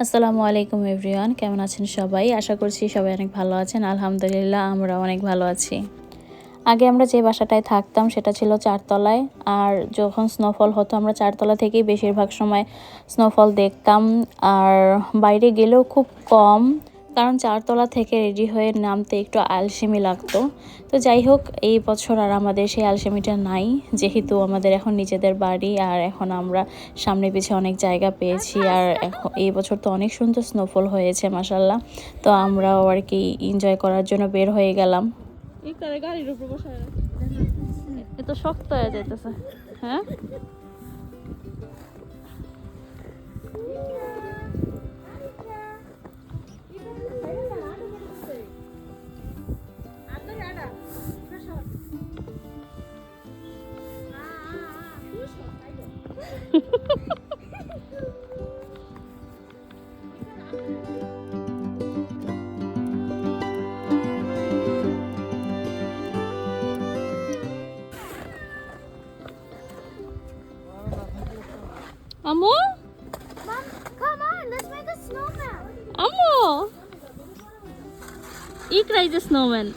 আসসালামু আলাইকুম এভরিওয়ান, কেমন আছেন সবাই? আশা করছি সবাই অনেক ভালো আছেন। আলহামদুলিল্লাহ, আমরা অনেক ভালো আছি। আগে আমরা যে বাসাটায় থাকতাম, সেটা ছিল চারতলায়। আর যখন স্নোফল হতো, আমরা চারতলা থেকেই বেশিরভাগ সময় স্নোফল দেখতাম। আর বাইরে গেলেও খুব কম। কারণ চারতলা থেকে রেডি হয়ে নামতে একটু আলসেমি লাগতো। তো যাই হোক, এই বছর আর আমাদের সেই আলসেমিটা নাই। যেহেতু আমাদের এখন নিজেদের বাড়ি আর এখন আমরা সামনে পিছে অনেক জায়গা পেয়েছি আর এখন এই বছর তো অনেক সুন্দর স্নোফল হয়েছে মাসাল্লাহ তো আমরাও আর কি এনজয় করার জন্য বের হয়ে গেলাম। রাখ। শক্ত হয়ে যাইতেছে। হ্যাঁ? Amo? Mom, come on, let's make a snowman. Amo! Eat like a snowman.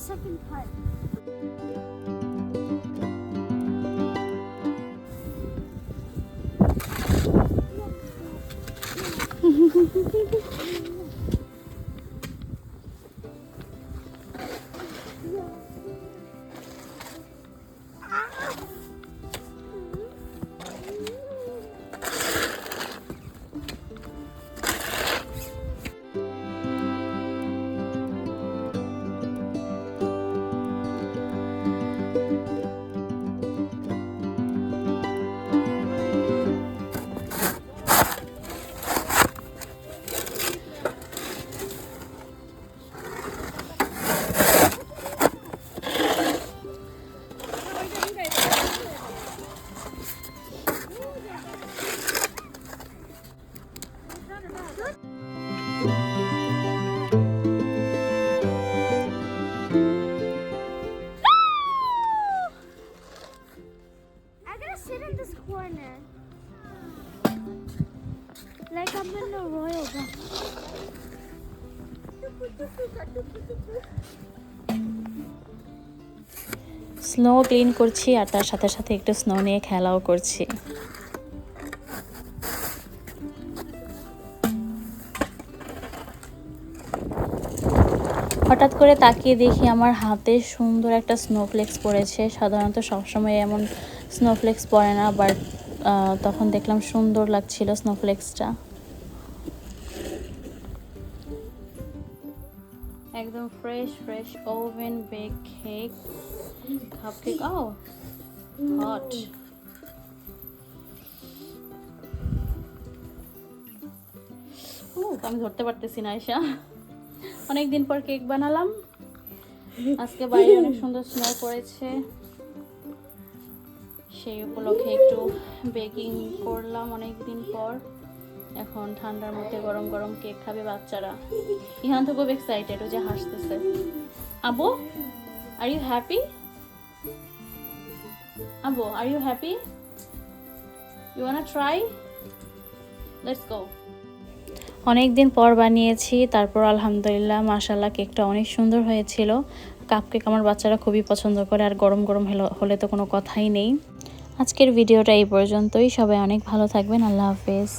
Second part. Sit in this corner. Like, I'm in the royal. Snow clean করছি আর তার সাথে সাথে একটু স্নো নিয়ে খেলাও করছি হঠাৎ করে তাকিয়ে দেখি আমার হাতে সুন্দর একটা স্নোফ্লেক্স পড়েছে সাধারণত সবসময় এমন স্নোফ্লেক্স পরে না বাট তখন দেখলাম সুন্দর লাগছিল স্নোফ্লেক্সটা একদম fresh fresh oven bake cake cupcake ও হট আমি ধরতে পারতেছি না আয়সা অনেকদিন পর কেক বানালাম। আজকে বাইরে অনেক সুন্দর স্নো পড়েছে। সেই উপলক্ষে একটু বেকিং করলাম অনেক দিন পর। এখন ঠান্ডার মধ্যে গরম গরম কেক খাবে বাচ্চারা। ইহান তো খুব এক্সাইটেড ও যে হাসতেছে। Abu are you happy Abu are you happy you wanna try let's go অনেক দিন পর বানিয়েছি, তারপর আলহামদুলিল্লাহ মাশাল্লাহ কেকটা অনেক সুন্দর হয়েছিল। কাপ কেক আমার বাচ্চারা খুবই পছন্দ করে আর গরম গরম হলে তো কোনো কথাই নেই। আজকের ভিডিওটা এই পর্যন্তই। সবাই অনেক ভালো থাকবেন। আল্লাহ হাফেজ।